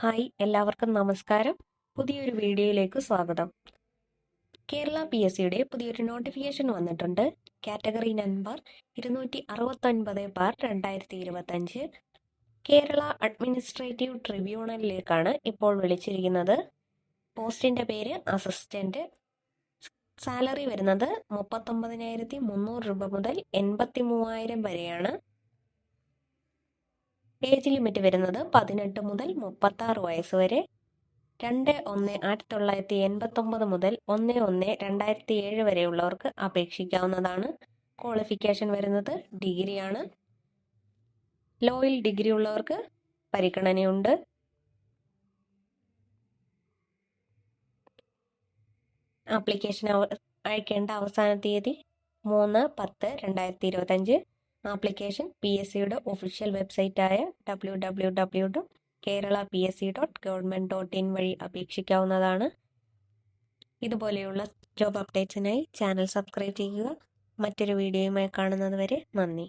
Hi എല്ലാവർക്കും നമസ്കാരം. പുതിയൊരു വീഡിയോയിലേക്ക് സ്വാഗതം. കേരള പി എസ് സിയുടെ പുതിയൊരു നോട്ടിഫിക്കേഷൻ വന്നിട്ടുണ്ട്. കാറ്റഗറി നമ്പർ ഇരുന്നൂറ്റി അറുപത്തൊൻപത് ബാർ രണ്ടായിരത്തി ഇരുപത്തഞ്ച് കേരള അഡ്മിനിസ്ട്രേറ്റീവ് ട്രിബ്യൂണലിലേക്കാണ് ഇപ്പോൾ വിളിച്ചിരിക്കുന്നത്. പോസ്റ്റിന്റെ പേര് അസിസ്റ്റന്റ് സാലറി വരുന്നത് മുപ്പത്തൊമ്പതിനായിരത്തി മുന്നൂറ് രൂപ മുതൽ എൺപത്തി മൂവായിരം വരെയാണ്. ഏജ് ലിമിറ്റ് വരുന്നത് പതിനെട്ട് മുതൽ മുപ്പത്താറ് വയസ്സ് വരെ. രണ്ട് ഒന്ന് ആയിരത്തി തൊള്ളായിരത്തി എൺപത്തൊമ്പത് മുതൽ ഒന്ന് ഒന്ന് രണ്ടായിരത്തി ഏഴ് വരെയുള്ളവർക്ക് അപേക്ഷിക്കാവുന്നതാണ്. ക്വാളിഫിക്കേഷൻ വരുന്നത് ഡിഗ്രിയാണ്. ലോയിൽ ഡിഗ്രി ഉള്ളവർക്ക് പരിഗണനയുണ്ട്. ആപ്ലിക്കേഷൻ അയക്കേണ്ട അവസാന തീയതി മൂന്ന് പത്ത് രണ്ടായിരത്തി ഇരുപത്തഞ്ച്. ആപ്ലിക്കേഷൻ പി എസ് സിയുടെ official വെബ്സൈറ്റായ W W W dot Kerala P S C dot government dot in വഴി അപേക്ഷിക്കാവുന്നതാണ്. ഇതുപോലെയുള്ള ജോബ് അപ്ഡേറ്റ്സിനായി ചാനൽ സബ്സ്ക്രൈബ് ചെയ്യുക. മറ്റൊരു വീഡിയോയുമായി കാണുന്നത് വരെ നന്ദി.